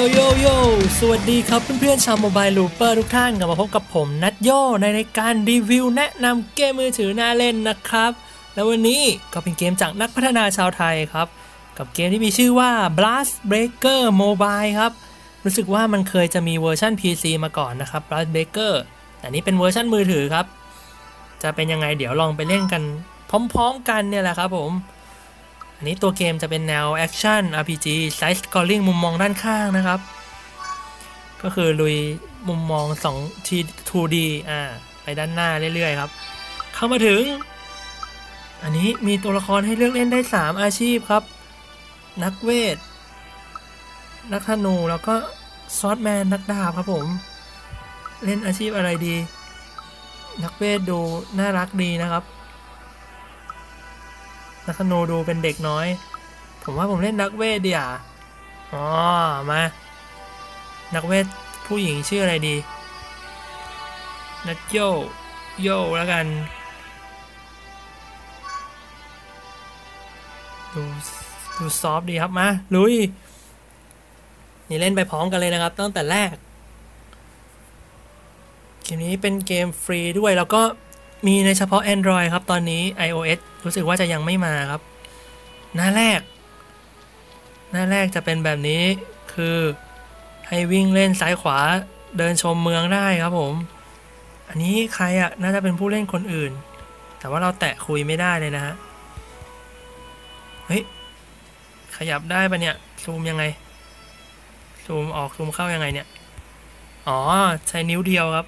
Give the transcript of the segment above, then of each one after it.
โยโยโยสวัสดีครับเพื่อนๆชาวโมบายลูเปอร์ทุกท่านกลับมาพบกับผม นัดโยในรายการรีวิวแนะนำเกมมือถือน่าเล่นนะครับ แล้ววันนี้ก็เป็นเกมจากนักพัฒนาชาวไทยครับ กับเกมที่มีชื่อว่า Blast Breaker Mobile ครับ รู้สึกว่ามันเคยจะมีเวอร์ชัน PC มาก่อนนะครับ Blast Breaker แต่นี้เป็นเวอร์ชันมือถือครับ จะเป็นยังไงเดี๋ยวลองไปเล่นกัน พร้อม ๆ กันเนี่ยแหละครับผม อันนี้ตัวเกมจะเป็นแนวแอคชั่น RPG Side Scrolling มุมมองด้านข้างนะครับ ก็คือลุยมุมมอง2 T 2D อ่าไปด้านหน้าเรื่อยๆครับ เข้ามาถึง อันนี้มีตัวละครให้เลือกเล่นได้ 3 อาชีพครับ นักเวท นักธนูแล้วก็ซอสแมนนักดาบครับผม เล่นอาชีพอะไรดี นักเวทดูน่ารักดีนะครับ นักธนูดูเป็นเด็กน้อย ผมว่าผมเล่นนักเวทดีอะอ๋อมา นักเวทผู้หญิงชื่ออะไรดี นัดโยโยแล้วกัน ดูดูซอฟดีครับมา ลุย นี่เล่นไปพร้อมกันเลยนะครับ ตั้งแต่แรก เกมนี้เป็นเกมฟรีด้วยแล้วก็ มีในเฉพาะ Android ครับ ตอนนี้ iOS รู้สึกว่าจะยังไม่มาครับ หน้าแรก หน้าแรกจะเป็นแบบนี้คือให้วิ่งเล่นซ้ายขวาเดินชมเมืองได้ครับผม อันนี้ใครอะน่าจะเป็นผู้เล่นคนอื่น แต่ว่าเราแตะคุยไม่ได้เลยนะฮะ เฮ้ย ขยับได้ปะเนี่ย ซูมยังไง ซูมออกซูมเข้ายังไงเนี่ย อ๋อ ใช้นิ้วเดียวครับ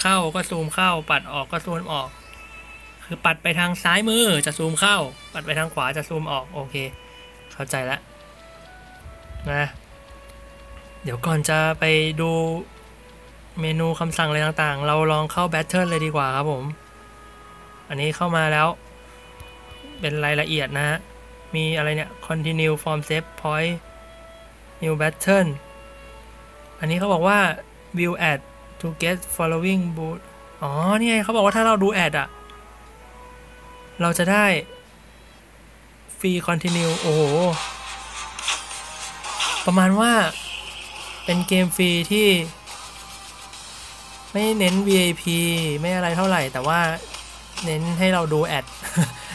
เข้าก็ซูมเข้า ปัดออกก็ซูมออก คือปัดไปทางซ้ายมือจะซูมเข้า ปัดไปทางขวาจะซูมออกโอเค เข้าใจแล้วนะเดี๋ยวก่อนจะไปดูเมนูคำสั่งอะไรต่างๆ เราลองเข้าแบทเทิลเลยดีกว่าครับผม อันนี้เข้ามาแล้ว เป็นรายละเอียดนะฮะ มีอะไรเนี่ย continue from save point new battle อันนี้เขาบอกว่า view ad to get following boot อ๋อ นี่ไงเขาบอกว่าถ้าเราดูแอดอะเราจะได้ฟรี continue โอ้โห ประมาณว่าเป็นเกมฟรีที่ ไม่เน้น VIP ไม่อะไรเท่าไหร่ แต่ว่าเน้นให้เราดูแอด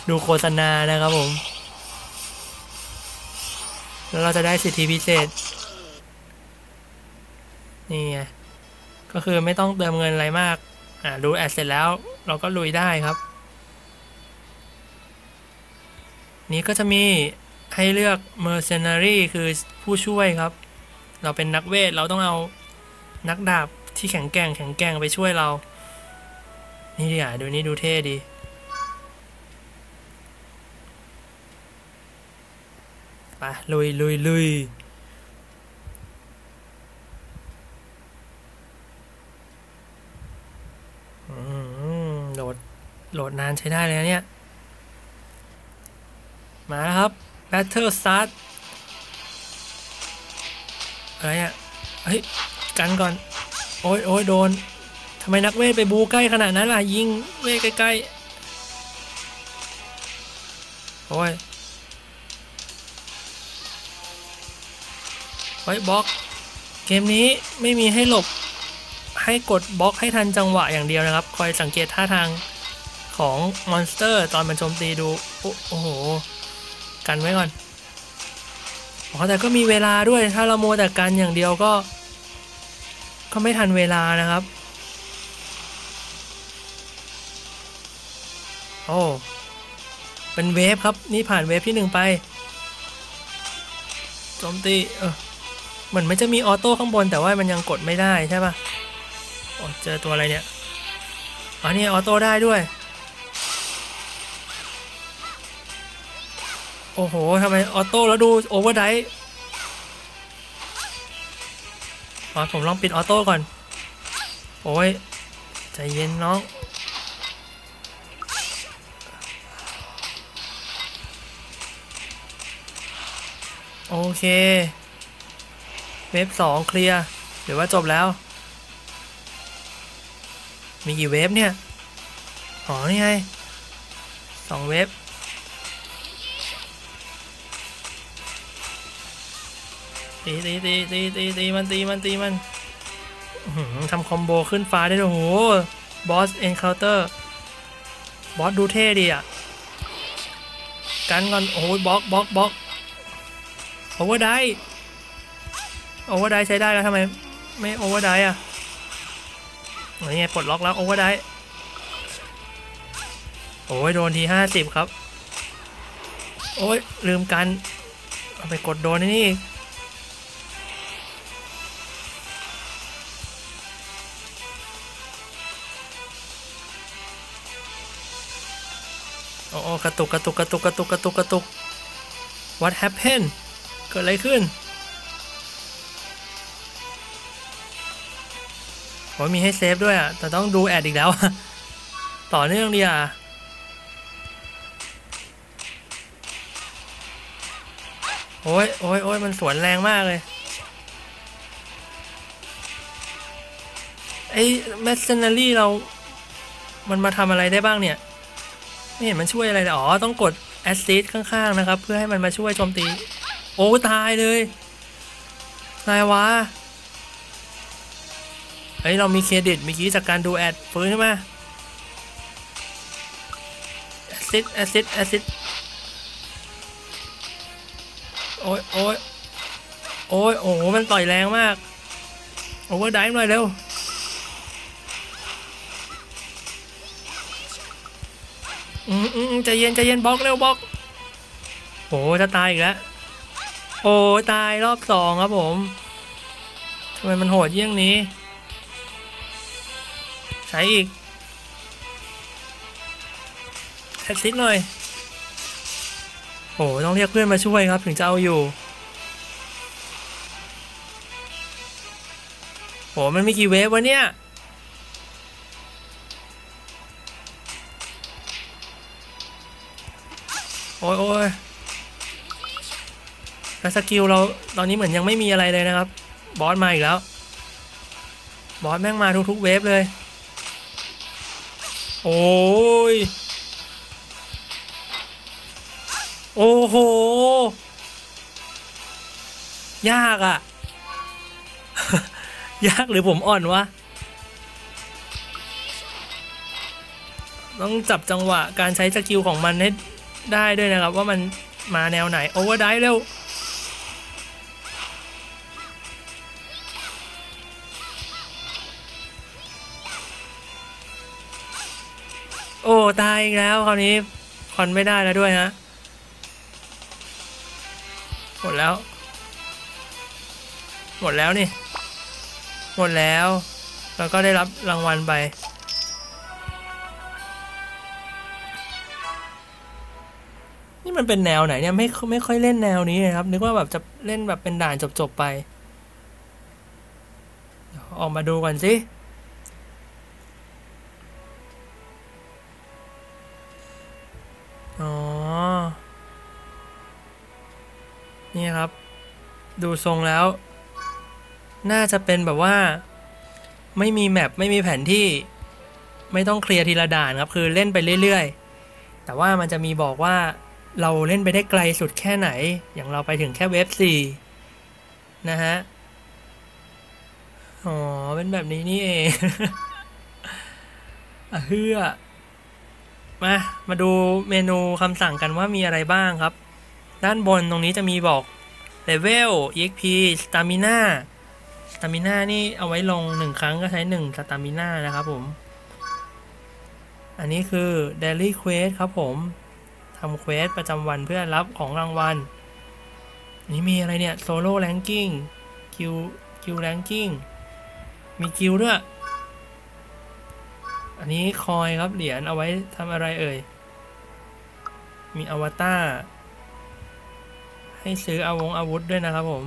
ดูโฆษณานะครับผม แล้วเราจะได้สิทธิพิเศษ นี่ไง ก็คือไม่ต้องเติมเงินอะไรมาก อ่าดูแอดเสร็จแล้ว เราก็ลุยได้ครับ นี้ก็จะมีให้เลือก mercenary คือผู้ช่วยครับ เราเป็นนักเวท เราต้องเอานักดาบที่แข็งแกร่งแข็งแกร่งไปช่วยเรา นี่ดีอะดูนี่ดูเท่ดีไปลุยลุยลุยอืมโหลด โหลด นานใช้ได้เลยเนี่ย มาแล้วครับ Battle Start อะไรอะเฮ้ย กันก่อน โอ้ยโอ้ยโดนทำไมนักเวทไปบูใกล้ขนาดนั้นล่ะ ยิงเวทใกล้ๆ โอ้ยไว้บล็อก เกมนี้ไม่มีให้หลบให้กดบล็อกให้ทันจังหวะอย่างเดียวนะครับ คอยสังเกตท่าทาง ของมอนสเตอร์ตอนมันโจมตีดู โอ้โห กันไว้ก่อนอ๋อแต่ก็มีเวลาด้วยถ้าเราโมแต่กันอย่างเดียวก็ ก็ไม่ทันเวลานะครับ โอ้เป็นเวฟครับ นี่ผ่านเวฟที่หนึ่งไปโจมตีเออเหมือนไมันจะมีออโต้ข้างบนแต่ว่ามันยังกดไม่ได้ใช่ปะโอ้เจอตัวอะไรเนี่ยอ๋อนี่ออโต้ได้ด้วย โอ้โหทำไมออโต้แล้วดูโอเวอร์ไดอ๋อผมลองปิดออโต้ก่อน โอ้ย ใจเย็นน้อง โอเค เวฟสองเคลียร์หรือว่าจบแล้ว มีกี่เวฟเนี่ย อ๋อ นี่ไงสองเวฟ ตีตีตีตีตีตีมันตีมันตีมันทำคอมโบขึ้นฟ้าได้ด้วยโอ้โหบอสเอ็นเคาน์เตอร์บอสดูเท่ดีอะ กันก่อนโอ้ยบล็อกบล็อกบล็อกโอเวอร์ได้โอเวอร์ได้ใช้ได้แล้วทำไม ไม่โอเวอร์ได้อะนี่ไงปลดล็อกแล้วโอเวอร์ได้โอ้ยโดนทีห้าสิบครับ โอ้ยลืมกัน เอาไปกดโดนนี่อีก กระตุกกระตุกกระตุกกระตุกกระตุกกระตุก What happened เกิดอะไรขึ้นโอ้ยมีให้เซฟด้วยอะ แต่ต้องดูแอดอีกแล้ว ต่อเนื่องดีอะโอ้ยโอ้ยโอ้ยมันสวนแรงมากเลย ไอ้แมสเซนนารี่เรา มันมาทำอะไรได้บ้างเนี่ย ไม่เห็นมันช่วยอะไรเลยอ๋อ ต้องกดแอสซิสข้างๆนะครับ เพื่อให้มันมาช่วยโจมตี โอ้ตายเลยนายวะเฮ้ยเรามีเครดิตเมื่อกี้จากการดูแอดฟื้นใช่ไหมแอสซิสแอสซิสแอสซิสโอ้ยโอ้ยโอ้ยโอ้โหมันต่อยแรงมากโอเวอร์ไดฟ์หน่อยเร็ว อืมอืมใจเย็นใจเย็นบล็อกเร็วบล็อกโอ้จะตายอีกแล้วโอ้ตายรอบสองครับผมทำไมมันโหดเยี่ยงนี้ ใช้อีกแท็กซิดหน่อยโอ้ต้องเรียกเพื่อนมาช่วยครับ ถึงจะเอาอยู่โหมันมีกี่เวฟวะเนี่ย โอ้ยโอ้ยแล้วสกิลเราตอนนี้เหมือนยังไม่มีอะไรเลยนะครับ บอสมาอีกแล้ว บอสแม่งมาทุกๆเวฟเลย โอ้ย โอ้โห ยากอะ่ะ ยากหรือผมอ่อนวะ ต้องจับจังหวะการใช้สกิลของมันให้ ได้ด้วยนะครับว่ามันมาแนวไหนโอเวอร์ไดเร็วโอ้ตายอีกแล้วคราวนี้คอนไม่ได้แล้วด้วยฮะหมดแล้ว หมดแล้วนี่ หมดแล้ว แล้วก็ได้รับรางวัลไป นี่มันเป็นแนวไหนเนี่ยไม่ไม่ค่อยเล่นแนวนี้เลยครับ นึกว่าแบบจะเล่นแบบเป็นด่านจบๆไป ออกมาดูก่อนสิอ๋อ นี่ครับ ดูทรงแล้ว น่าจะเป็นแบบว่า ไม่มีแมปไม่มีแผนที่ ไม่ต้องเคลียร์ทีละด่านครับ คือเล่นไปเรื่อยๆ แต่ว่ามันจะมีบอกว่า เราเล่นไปได้ไกลสุดแค่ไหน อย่างเราไปถึงแค่เวฟสี่นะฮะ อ๋อ เป็นแบบนี้นี่เองอะเฮือมา มาดูเมนูคำสั่งกันว่ามีอะไรบ้างครับ ด้านบนตรงนี้จะมีบอก level exp stamina stamina นี่เอาไว้ลงหนึ่งครั้งก็ใช้หนึ่ง stamina นะครับผม อันนี้คือ daily quest ครับผมำเควสประจำวันเพื่อรับของรางวัล นี่มีอะไรเนี่ย solo ranking คิวคิว ranking มีคิวด้วย อันนี้คอยครับเหรียญเอาไว้ทำอะไรเอ่ย มีอวตารให้ซื้ออาวงอาวุธด้วยนะครับผม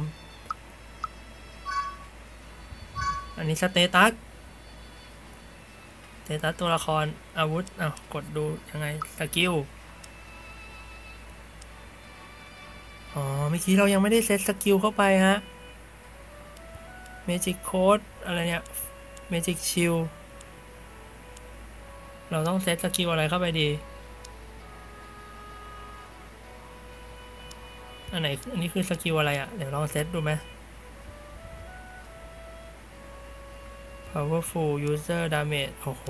อันนี้สเตตัสสเตตัสตัวละครอาวุธอ้าวกดดูยังไง สกิล อ๋อ เมื่อกี้เรายังไม่ได้เซตสกิลเข้าไปฮะ เมจิกโค้ดอะไรเนี่ย เมจิกชิล เราต้องเซตสกิลอะไรเข้าไปดี อันไหน อันนี้คือสกิลอะไรอะ่ะ เดี๋ยวลองเซตดูไหม powerful user damage โอ้โห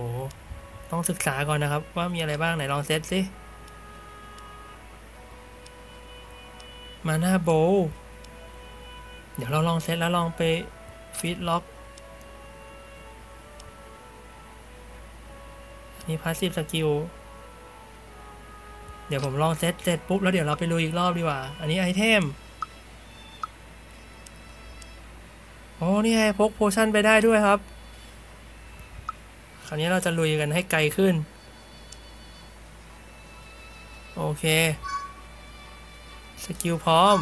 ต้องศึกษาก่อนนะครับ ว่ามีอะไรบ้างไหนลองเซตสิ มาหน้าโบเดี๋ยวเราลองเซตแล้วลองไปฟีดล็อกนี่พาสซีฟสกิล เดี๋ยวผมลองเซตเสร็จปุ๊บ แล้วเดี๋ยวเราไปลุยอีกรอบดีกว่า อันนี้ไอเทม โอ้นี่ไงพกโพชั่นไปได้ด้วยครับ คราวนี้เราจะลุยกันให้ไกลขึ้น โอเค สกิลพร้อม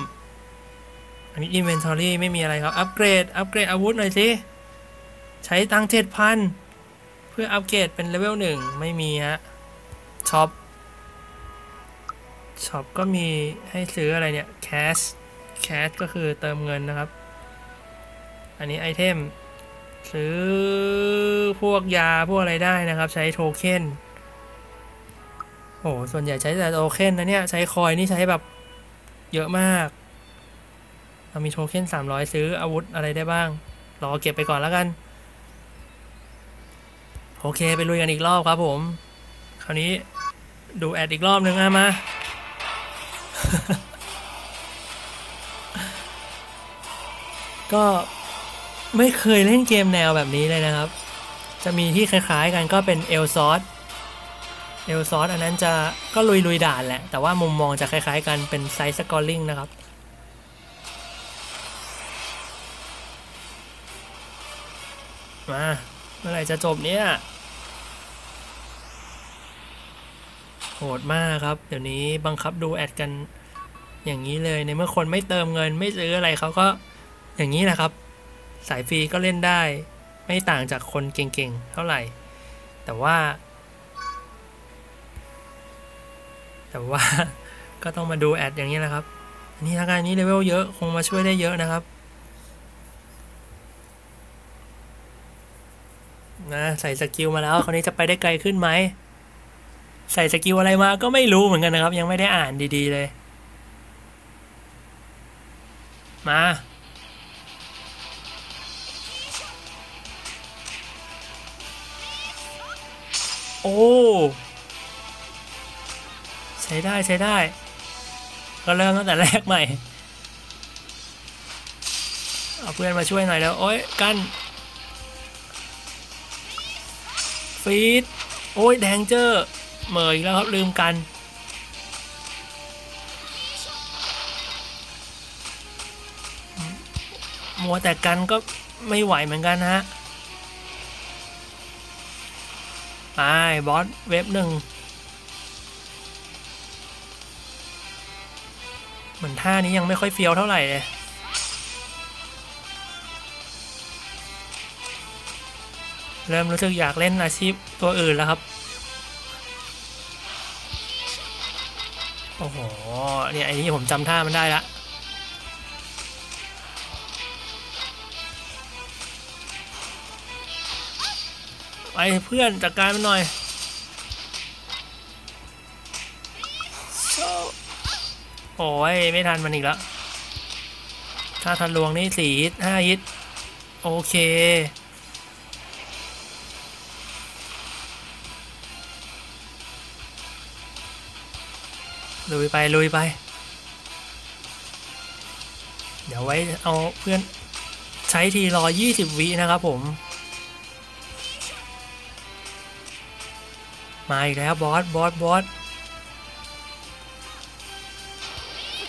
อันนี้ Inventory ไม่มีอะไรครับ อัปเกรด อัปเกรดอาวุธหน่อยสิ ใช้ตังเจ็ดพันเพื่ออัปเกรดเป็นเลเวลหนึ่งไม่มีฮะ ช็อป ช็อปก็มีให้ซื้ออะไรเนี่ย cash cash ก็คือเติมเงินนะครับ อันนี้ไอเทม ซื้อพวกยาพวกอะไรได้นะครับ ใช้โทเค็นโอ้ส่วนใหญ่ใช้แต่โทเค็นนะเนี่ย ใช้คอยนี่ใช้แบบ เยอะมาก เรามีโทเค็น300ซื้ออาวุธอะไรได้บ้าง รอเก็บไปก่อนแล้วกัน โอเคไปลุยกันอีกรอบครับผม คราวนี้ดูแอดอีกรอบหนึ่งอะมา ก็ไม่เคยเล่นเกมแนวแบบนี้เลยนะครับ จะมีที่คล้ายๆกันก็เป็นเอลซอส เอลซอสอันนั้นจะก็ลุยลุยด่านแหละ แต่ว่ามุมมองจะคล้ายๆกันเป็นไซส์สกอร์ลิงนะครับ มาเมื่อไหร่จะจบเนี่ย โหดมากครับ เดี๋ยวนี้บังคับดูแอดกันอย่างนี้เลย ในเมื่อคนไม่เติมเงินไม่ซื้ออะไรเขาก็อย่างนี้แหละครับ สายฟรีก็เล่นได้ ไม่ต่างจากคนเก่งๆ เท่าไหร่ แต่ว่า แต่ว่าก็ต้องมาดูแอดอย่างนี้แหละครับ อันนี้ละกันนี้เลเวลเยอะคงมาช่วยได้เยอะนะครับนะใส่สกิลมาแล้วคราวนี้จะไปได้ไกลขึ้นไหม ใส่สกิลอะไรมาก็ไม่รู้เหมือนกันนะครับ ยังไม่ได้อ่านดีๆเลย มาโอ้ ใช้ได้ใช้ได้ ก็เริ่มตั้งแต่แรกใหม่ เอาเพื่อนมาช่วยหน่อยแล้ว โอ้ยกันฟีดโอ้ยแดงเจอร์เหมยแล้วครับลืมกัน มัวแต่กันก็ไม่ไหวเหมือนกันฮะไปบอสเว็บหนึ่ง มือนท่านี้ยังไม่ค่อยเฟี้ยวเท่าไหร่เลยเริ่มรู้สึกอยากเล่นอาชีพตัวอื่นแล้วครับ โอ้โห เนี่ยไอ้นี่ผมจำท่ามันได้ละ ไปเพื่อนจัดการมันหน่อย อ้ยไม่ทันมันอีกแล้ว ถ้าทันลวงนี่สี่ฮิตห้าฮิต โอเคลุยไปลุยไป เดี๋ยวไว้เอาเพื่อนใช้ทีรอ 20 วินะครับผม มาอีกแล้วบอส บอส บอส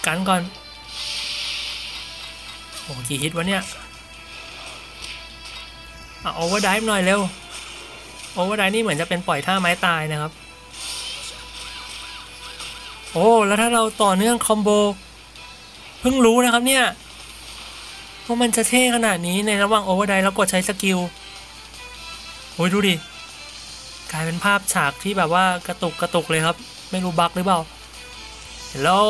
กันก่อน โอ้กี่ฮิตวะเนี่ยเอาโอเวอร์ไดฟ์หน่อยเร็ว โอเวอร์ไดฟ์นี่เหมือนจะเป็นปล่อยท่าไม้ตายนะครับ โอ้ แล้วถ้าเราต่อเนื่องคอมโบ เพิ่งรู้นะครับเนี่ยว่ามันจะเท่ขนาดนี้ในระหว่างโอเวอร์ไดฟ์แล้วกดใช้สกิลโอ้ยดูดิ กลายเป็นภาพฉากที่แบบว่ากระตุกกระตุกเลยครับ ไม่รู้บั๊กหรือเปล่า Hello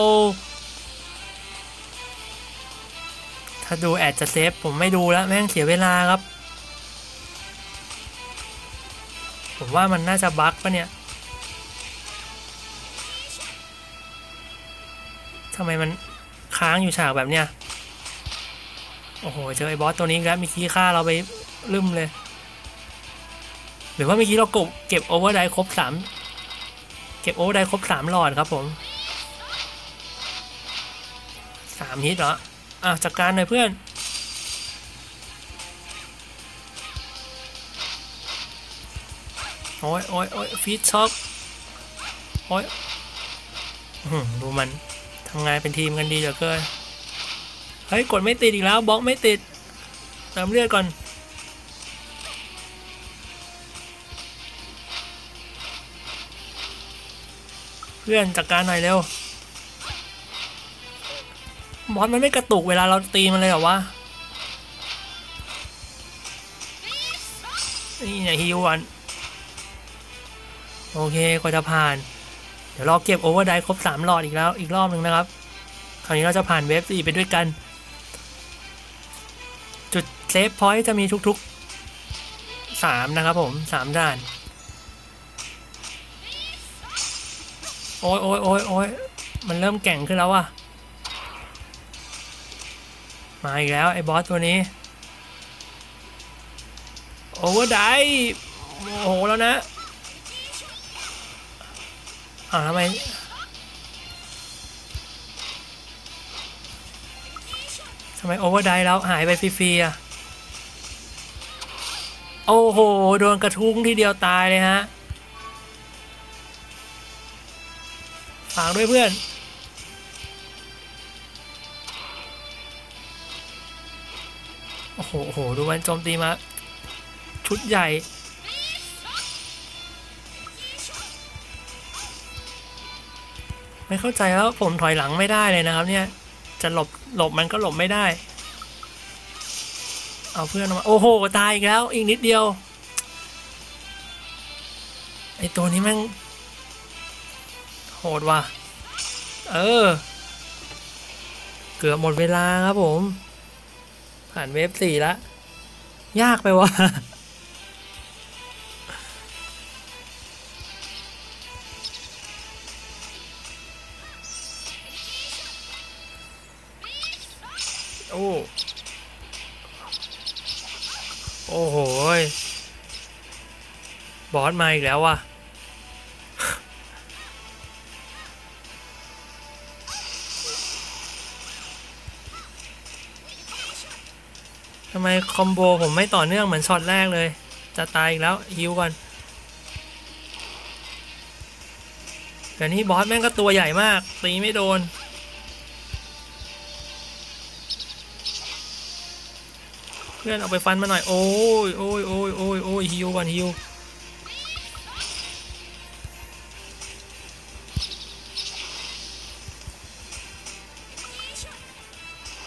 ถ้าดูแอดจะเซฟผมไม่ดูแล้วแม่งเสียเวลาครับ ผมว่ามันน่าจะบั๊กปะเนี่ยทำไมมันค้างอยู่ฉากแบบเนี้ย โอ้โห เจอไอ้บอสตัวนี้แล้วมีขี้ฆ่าเราไปลืมเลย หรือว่าเมื่อกี้เรากบเก็บโอเวอร์ไดครบสามเก็บโอเวอร์ไดครบสามหลอดครับผมสามฮิตเหรอ อะจัดการหน่อยเพื่อน โอ้ยโอ้ยโอ้ยฟีดช็อปโอ้ยดูมันทำงานเป็นทีมกันดีเหลือเกินเฮ้ย กดไม่ติดอีกแล้วบล็อกไม่ติดเติมเลือดก่อนเพื่อนจัดการหน่อยเร็ว บอสมันไม่กระตุกเวลาเราตีมันเลยเหรอวะ นี่ไงฮิวัน โอเคก็จะผ่าน เดี๋ยวเราเก็บโอเวอร์ไดครบสามหลอดอีกแล้ว อีกรอบหนึ่งนะครับ คราวนี้เราจะผ่านเวฟสี่ไปด้วยกัน จุดเซฟพอยต์จะมีทุกๆสามนะครับผมสามด่าน โอ้ยโอ้ยโอ้ยโอ้ยมันเริ่มแก่งขึ้นแล้วอะ มาอีกแล้ว ไอ้บอสตัวนี้ โอเวอร์ไดโอ้โหแล้วนะอ้าวทำไมทำไมโอเวอร์ไดแล้วหายไปฟรีๆอะ โอ้โห โดนกระทุ้งทีเดียวตายเลยฮะฝากด้วยเพื่อน โอ้โหโห ดูมันโจมตีมา ชุดใหญ่ ไม่เข้าใจแล้วผมถอยหลังไม่ได้เลยนะครับ เนี่ย จะหลบหลบมันก็หลบไม่ได้ เอาเพื่อนมา โอ้โห ตายอีกแล้ว อีกนิดเดียว ไอตัวนี้ม่งโหดว่ะ เออ เกือบหมดเวลาครับผม ผ่านเวฟสี่ล้วยากไปวะโอ้โอ้โหบอสมาอีกแล้วว่ะ ทำไมคอมโบผมไม่ต่อเนื่องเหมือนช็อตแรกเลย จะตายอีกแล้วฮิวก่อนเดี๋ยวนี้บอสแม่งก็ตัวใหญ่มาก ตีไม่โดน เพื่อนเอาไปฟันมาหน่อย โอ้ยโอ้ยโอ้ยโอ้ยโอ้ยฮิวก่อนฮิว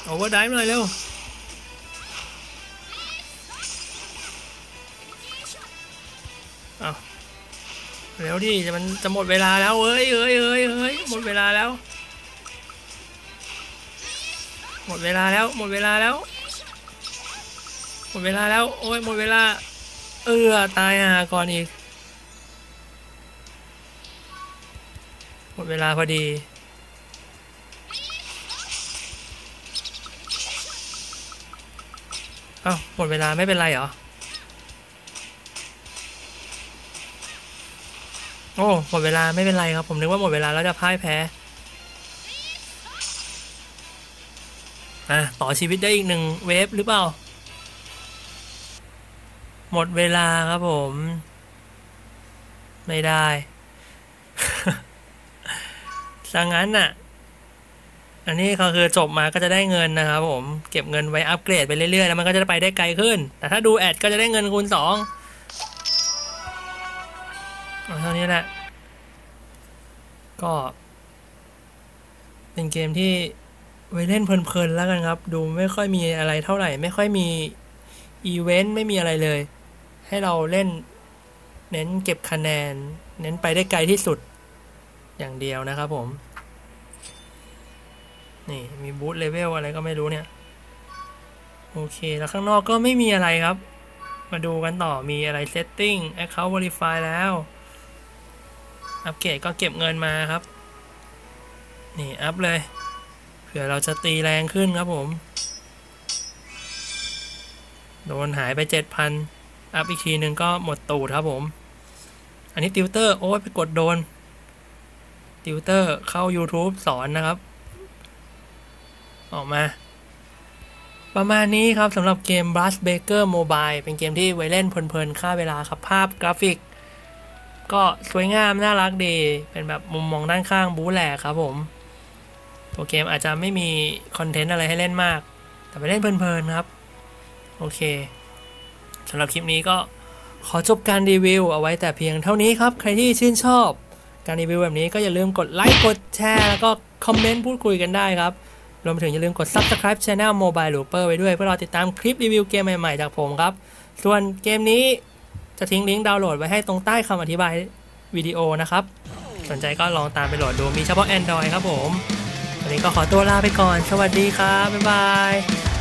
โอเวอร์ไดฟ์หน่อยเร็ว ร็วดิมันจะหมดเวลาแล้วเฮ้ยเฮ้ยเฮ้ยเฮ้ยหมดเวลาแล้ว หมดเวลาแล้ว หมดเวลาแล้ว หมดเวลาแล้ว โอ้ยหมดเวลา เออตายห่าก่อนอีก หมดเวลาพอดีเอ้าหมดเวลาไม่เป็นไรเหรอ โอ้หมดเวลาไม่เป็นไรครับ ผมนึกว่าหมดเวลาแล้วจะพ่ายแพ้อะต่อชีวิตได้อีกหนึ่งเวฟหรือเปล่า หมดเวลาครับผม ไม่ได้สังงั้นน่ะ อันนี้ก็คือจบมาก็จะได้เงินนะครับผม เก็บเงินไว้อัปเกรดไปเรื่อยๆ แล้วมันก็จะไปได้ไกลขึ้น แต่ถ้าดูแอดก็จะได้เงินคูณสอง เอาเท่านี้แหละ ก็ เป็นเกมที่ไว้เล่นเพลินๆแล้วกันครับ ดูไม่ค่อยมีอะไรเท่าไหร่ ไม่ค่อยมีอีเวนต์ไม่มีอะไรเลย ให้เราเล่น เน้นเก็บคะแนน เน้นไปได้ไกลที่สุดอย่างเดียวนะครับผม นี่มีบูทเลเวลอะไรก็ไม่รู้เนี่ย โอเค แล้วข้างนอกก็ไม่มีอะไรครับ มาดูกันต่อมีอะไร setting account verify แล้ว อัปเกรดก็เก็บเงินมาครับ นี่อัพเลย เผื่อเราจะตีแรงขึ้นครับผม โดนหายไปเจ็ดพันอัพอีกทีหนึ่งก็หมดตูดครับผม อันนี้ติวเตอร์โอ้ยไปกดโดน ติวเตอร์เข้า YouTube สอนนะครับ ออกมาประมาณนี้ครับสำหรับเกม b r u s h Baker Mobile เป็นเกมที่ไว้เล่นเพลินๆฆ่าเวลาครับภาพกราฟิก ก็สวยงามน่ารักดี เป็นแบบมุมมองด้านข้างบู๊แหลกครับผม ตัวเกมอาจจะไม่มีคอนเทนต์อะไรให้เล่นมาก แต่ไปเล่นเพลินๆครับ โอเคสำหรับคลิปนี้ก็ขอจบการรีวิวเอาไว้แต่เพียงเท่านี้ครับ ใครที่ชื่นชอบการรีวิวแบบนี้ก็อย่าลืมกดไลค์กดแชร์แล้วก็คอมเมนต์พูดคุยกันได้ครับ รวมไปถึงอย่าลืมกด Subscribe Channel Mobile Looper ไว้ด้วย เพื่อรอติดตามคลิปรีวิวเกมใหม่ ๆ จากผมครับ ส่วนเกมนี้ จะทิ้งลิงก์ดาวน์โหลดไว้ให้ตรงใต้คำอธิบายวิดีโอนะครับ สนใจก็ลองตามไปโหลดดูมีเฉพาะ Android ครับผม วันนี้ก็ขอตัวลาไปก่อน สวัสดีครับ บ๊ายบาย